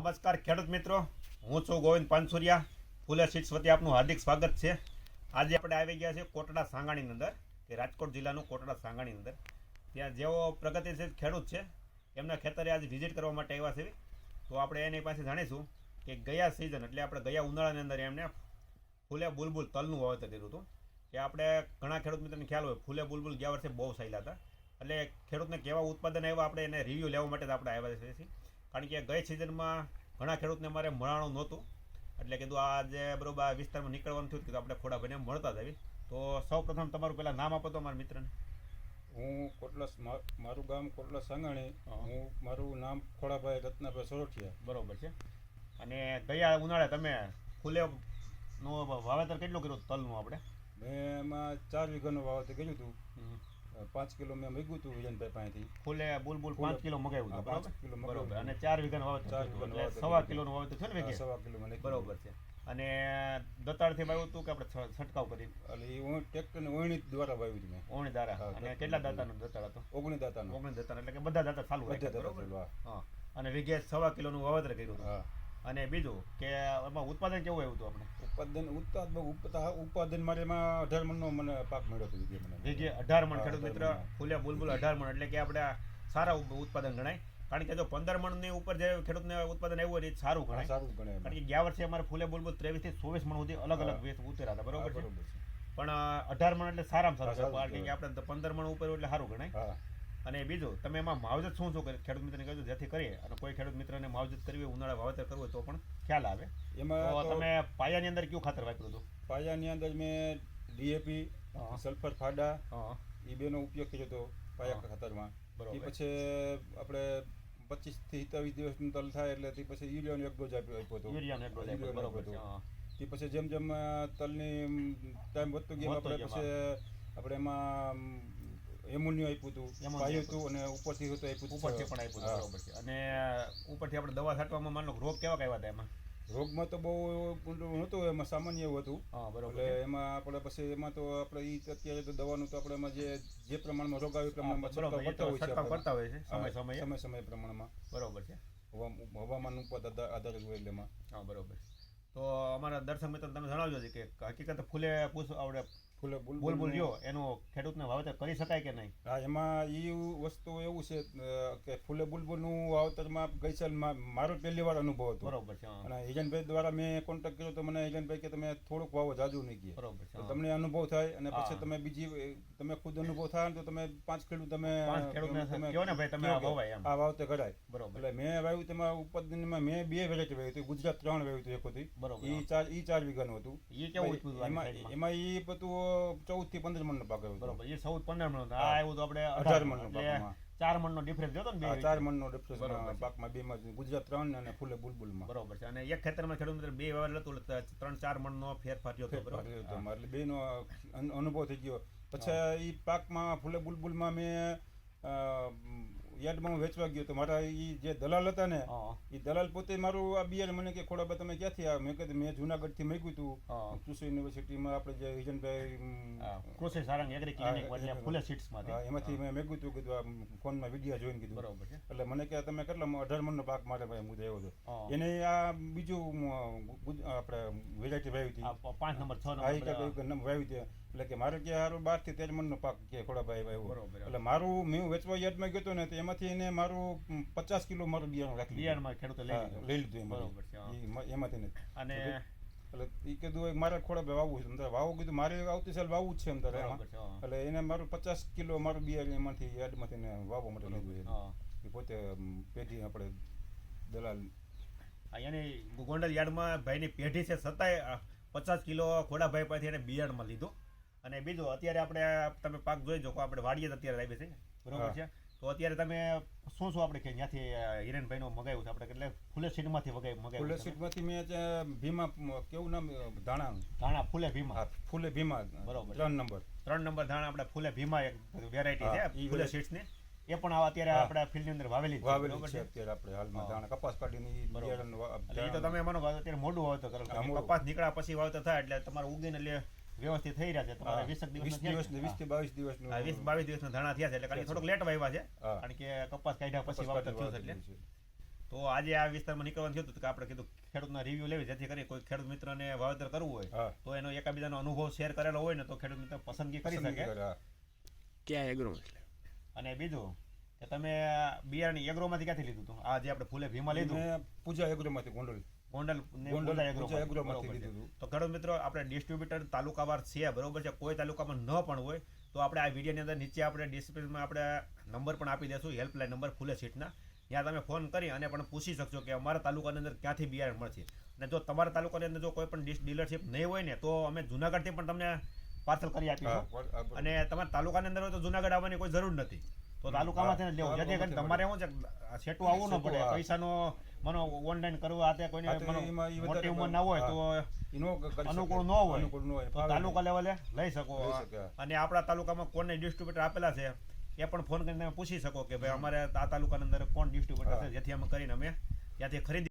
નમસ્કાર ખેડૂત મિત્રો. હું છું ગોવિંદ પાનસુરિયા. ફૂલે સીટ્સ વતી આપનું હાર્દિક સ્વાગત છે. આજે આપણે આવી ગયા છે કોટડા સાંગાણીની અંદર કે રાજકોટ જિલ્લાનું કોટડા સાંગાણીની અંદર. ત્યાં જેઓ પ્રગતિશીલ ખેડૂત છે, એમના ખેતરે આજે વિઝિટ કરવા માટે આવ્યા છે. તો આપણે એની પાસે જાણીશું કે ગયા સિઝન એટલે આપણે ગયા ઉનાળાની અંદર એમને ફૂલે બુલબુલ તલનું વાવેતર કર્યું હતું. કે આપણે ઘણા ખેડૂત મિત્રોને ખ્યાલ હોય, ફૂલે બુલબુલ ગયા વર્ષે બહુ સાયલા હતા. એટલે ખેડૂતને કેવા ઉત્પાદન આવ્યા, આપણે એને રિવ્યૂ લેવા માટે આપણે આવ્યા છીએ. કારણ કે ગઈ સિઝનમાં ઘણા ખેડૂતને મારે મળાણું નહોતું. એટલે કીધું આ જે બરોબર આ વિસ્તારમાં નીકળવાનું થયું કીધું આપણે ખોડા ભાઈને મળતા જ આવી તો સૌ પ્રથમ તમારું પહેલાં નામ આપો તો મારા મિત્રને. હું કોટલા મારું ગામ કોટલા સાંગાણી હું. મારું નામ ખોડાભાઈ રત્નાભાઈ સોરઠિયા. બરોબર છે. અને ગયા ઉનાળે તમે ફૂલે નું વાવેતર કેટલું કર્યું તલનું આપણે? મેં એમાં ચાર વીઘાનું વાવેતર કર્યું હતું. પાંચ કિલો મેં મૂક્યું હતું વિજયનભાઈ પાસેથી. ફૂલે બુલબુલ પાંચ કિલો મગાવ્યું હતું પાંચ કિલો બરોબર. અને ચાર વીઘાનું વાવેતર ચાર. એટલે સવા કિલોનું વાવેતર થયું ને સવા કિલો મને બરોબર છે. અને દતાળથી વાવ્યું હતું કે આપણે છંટકાવ કરી? એટલે એ હું ટ્રેક્ટરની ઓયણી દ્વારા વાવ્યું હતું મેં. ઓણી દ્વારા. અને કેટલા દાતાનો દતાળ હતો? ઓગણી દાતાનું. ઓગણી દાતા એટલે કે બધા દાતા ચાલુ બધા બરોબર? હા. અને વીઘે સવા કિલોનું વાવેતર કર્યું હતું. અને બીજું કે એમાં ઉત્પાદન કેવું આવ્યું હતું આપણે? ઉત્પાદન ઉત્પાદન ઉત્પાદન મારે એમાં અઢાર મણનો મને પાક મળ્યો હતો મને. જે અઢાર મણ ખેડૂત મિત્ર ફૂલ્યા બુલબુલ અઢાર મણ એટલે કે આપણે સારા ઉત્પાદન ગણાય. કારણ કે જો પંદર મણની ઉપર જે ખેડૂતને ઉત્પાદન આવ્યું હોય એ સારું ગણાય. સારું ગણાય કારણ કે ગયા વર્ષે અમારે ફૂલે બુલબુલ ત્રેવીસથી ચોવીસ મણ સુધી અલગ અલગ. વેસ ઉતર્યા હતા. બરોબર છે? પણ અઢાર મણ એટલે સારામાં સારું કારણ કે આપણે પંદર મણ ઉપર એટલે સારું ગણાય. અને બીજું તમે એમાં માવજત શું શું કરે? ખેડૂત મિત્રને કહેજો જેથી કરીએ અને કોઈ ખેડૂત મિત્રને માવજત કરવી હોય ઉનાળા વાવેતર કરવું હોય તો પણ ખ્યાલ આવે. એમાં તમે પાયાની અંદર કયું ખાતર વાપર્યું હતું? પાયાની અંદર મેં ડીએપી. સલ્ફર ફાડા એ બેનો ઉપયોગ કર્યો હતો પાયા ખાતરમાં. બરોબર. એ પછી આપણે પચીસથી સત્તાવીસ દિવસનું તલ થાય એટલે તે પછી યુરિયાનો એક ડોઝ આપ્યો આપ્યો હતો. યુરિયાનો એક ડોઝ આપ્યો, બરોબર હતો. તે પછી જેમ જેમ તલની ટાઈમ વધતો ગયો આપણે પછી આપણે એમાં એમોનિયો આપ્યું હતું પાયું હતું અને ઉપરથી હતું આપ્યું ઉપરથી પણ આપ્યું. બરોબર છે. અને ઉપરથી આપણે દવા છાંટવામાં માનો રોગ કેવા કયા હતા એમાં? રોગમાં તો બહુ નહોતું એમાં સામાન્ય એવું હતું. હા બરોબર એટલે એમાં આપણે પછી એમાં તો આપણે ઈ અત્યારે તો દવાનું તો આપણે એમાં જે જે પ્રમાણમાં રોગ આવે પ્રમાણમાં છંટકાવ કરતા હોય છે સમય કરતા હોય છે સમય સમય. સમય પ્રમાણમાં. બરોબર છે. હવા- હવામાન ઉપર આધા- આધારિત હોય એટલે એમાં. હા બરોબર તો અમારા દર્શક મિત્રો તમે જણાવજો કે હકીકત ફૂલે પૂછ આપણે બુલબુલ રહ્યો એનું ખેડૂતને વાવેતર કરી શકાય કે નહીં? હા એમાં એ વસ્તુ એવું છે કે ફૂલે બુલબુલનું વાવેતરમાં ગઈ સાલ મારો પહેલી વાર અનુભવ હતો. બરોબર છે. અને એજન્ટભાઈ દ્વારા મેં કોન્ટેક્ટ કર્યો તો મને એજન્ટભાઈ કે તમે થોડુંક વાવો જાજુ નહીં કહે બરોબર છે તમને અનુભવ થાય અને પછી તમે બીજી તમે ખુદ અનુભવ થાય તો તમે પાંચ ખેડૂત તમે તમે આ વાવતે કરાય. બરોબર. એટલે મેં વાવ્યું તેમાં ઉત્પાદનમાં મેં બે વેરાયટી વાવ્યું હતી ગુજરાત ત્રણ વાવ્યું હતું. એકોથી બરોબર, એ ચાર એ ચાર વીઘાનું હતું. એ કેવું એમાં એમાં એ બધું ચૌદથી પંદર મણનો પાક આવ્યો બરોબર એ ચૌદ પંદર મણ. આ. આવ્યું તો આપણે અઢાર મણનો પાકમાં. ચાર મણનો ડિફરન્સ જોતો ને બે ચાર મણનો બરોબર પાકમાં બે માં ગુજરાત ત્રણ અને ફૂલે બુલબુલમાં બરોબર છે અને એક ખેતરમાં ખેડૂત મિત્ર બે વાવેલ હતું ત્રણ ચાર મણનો ફેરફાર થયો હતો બરોબર. એટલે બે નો અનુભવ થઈ ગયો પછી એ પાકમાં ફૂલે બુલબુલમાં મેં યાર્ડમાં હું વેચવા ગયો તો મારા એ જે દલાલ હતા ને એ દલાલ પોતે મારું આ બિયારણ મને કે ખોડાબા તમે ક્યાંથી આ મેં કીધું મેં જુનાગઢથી મૂક્યું હા. હતું કૃષિ યુનિવર્સિટીમાં આપણે જે હિજનભાઈ કૃષિ સારંગ એગ્રી ક્લિનિક ફૂલે. એમાંથી મેં મેં કીધું કીધું આ ફોનમાં વીડિયો જોઈને કીધું. બરાબર છે. એટલે મને કે તમે કેટલા અઢાર મણનો પાક મારે ભાઈ મુદ્દે આવ્યો હતો એને આ બીજું આપણે વેરાયટી વાવી હતી. પાંચ નંબર છ નંબર નંબર વાવી હતી. એટલે કે મારે કે હારું બારથી તેર મણનો પાક કે ખોડાભાઈ બરાબર એટલે મારું મેં વેચવા યાદમાં ગયો હતો ને તો એમાંથી એને મારું પચાસ કિલો મારું બિયારણ રાખી. બિયારણમાં ખેડૂતો લઈ લીધું. બરોબર છે, એમાંથી ઈ મ- એમાંથી ને અને એટલે એ કીધું મારે ખોડાભાઈ વાવવું છે અંદર. વાવવું કીધું મારે આવતી સાલ વાવવું જ છે અંદર. એટલે એને મારું પચાસ કિલો મારું બિયારણ એમાંથી યાર્ડમાંથી એને વાવવા માટે લીધું એ. પોતે પેઢી આપણે દલાલ. અહીંયાની ગોંડલ યાર્ડમાં ભાઈની પેઢી છે છતાંય પચાસ કિલો ખોડાભાઈ પાસેથી એને બિયારણમાં લીધું. અને બીજું અત્યારે આપણે તમે પાક જોઈ જો આપણે વાડીએ જ અત્યારે લાવીએ છે. બરોબર છે? તો અત્યારે તમે શું શું આપણે કે ત્યાંથી હિરેનભાઈનું મગાવ્યું છે? આપણે એટલે ફૂલે સીડમાંથી મગાવી મગાવ્યું ફૂલે સીટમાંથી મેં ભીમા કેવું નામ ધાણા? ધાણા ફૂલે ભીમા. ફૂલે ભીમા બરોબર. ત્રણ નંબર. ત્રણ નંબર ધાણા આપણે ફૂલે ભીમા એક વેરાયટી છે ફૂલે. સીડ્સની એ પણ અત્યારે. આપણે ફિલ્ડની અંદર વાવેલી વાવેલી છે અત્યારે આપણે હાલમાં ધાણા કપાસ કાઢીને એ તો તમે મને અત્યારે મોડું વાવતો કરો. કપાસ નીકળ્યા પછી વાવતો થાય એટલે તમારે ઉગીને એટલે વ્યવસ્થિત થઈ રહ્યા છે. તમારે વીસ દિવસ દિવસ વીસથી બાવીસ દિવસ વીસ બાવીસ દિવસ ધાણા થયા છે એટલે કારણ કે થોડોક લેટ વાવ્યા છે કારણ કે કપાસ કાઢ્યા પછી વાવતર થયું એટલે. તો આજે આ વિસ્તારમાં નીકળવાનું થયું હતું કે આપણે કીધું ખેડૂતના રિવ્યુ લેવી જેથી કરી કોઈ ખેડૂત મિત્રને વાવેતર કરવું હોય તો એનો એકાબીજાનો અનુભવ શેર કરેલો હોય ને તો ખેડૂત મિત્ર પસંદગી કરી શકે. ક્યાં એગ્રો અને બીજું કે તમે બિયારણ એગ્રોમાંથી ક્યાંથી લીધું હતું આ જે આપણે ફૂલે ભીમા લીધું. પૂજા એગ્રોમાંથી ગોંડલ. ગોંડલ. તો. ખેડૂત મિત્રો આપણે ડિસ્ટ્રીબ્યુટર તાલુકાવાર છે બરોબર છે. કોઈ તાલુકામાં ન પણ હોય તો આપણે આ વિડીયોની અંદર નીચે આપણે ડિસ્ક્રિપ્શનમાં આપણે નંબર પણ આપી દઈશું હેલ્પલાઇન નંબર ફૂલે સીટના. ત્યાં તમે ફોન કરી અને પણ પૂછી શકશો કે અમારા તાલુકાની અંદર ક્યાંથી બિયારણ મળશે. અને જો તમારા તાલુકાની અંદર જો કોઈ પણ ડીલરશીપ નહીં હોય ને તો અમે જુનાગઢથી પણ તમને પાર્સલ કરી આપીશું. અને તમારા તાલુકાની અંદર હોય તો જુનાગઢ આવવાની કોઈ જરૂર નથી. તો તાલુકામાં લેવું. જેથી કરીને તમારે શું છે સેટું આવવું ન પડે પૈસાનો મનો ઓનલાઈન કરવું આ તે કોઈને મોટી ઉંમર ના હોય તો. અનુકૂળ ન હોય. તો તાલુકા લેવલે લઈ શકો. અને આપણા તાલુકામાં કોને ડિસ્ટ્રીબ્યુટર આપેલા છે એ પણ ફોન કરીને પૂછી શકો કે ભાઈ અમારે આ તાલુકાની અંદર કોણ ડિસ્ટ્રીબ્યુટર છે જેથી અમે કરીને અમે ત્યાંથી ખરીદી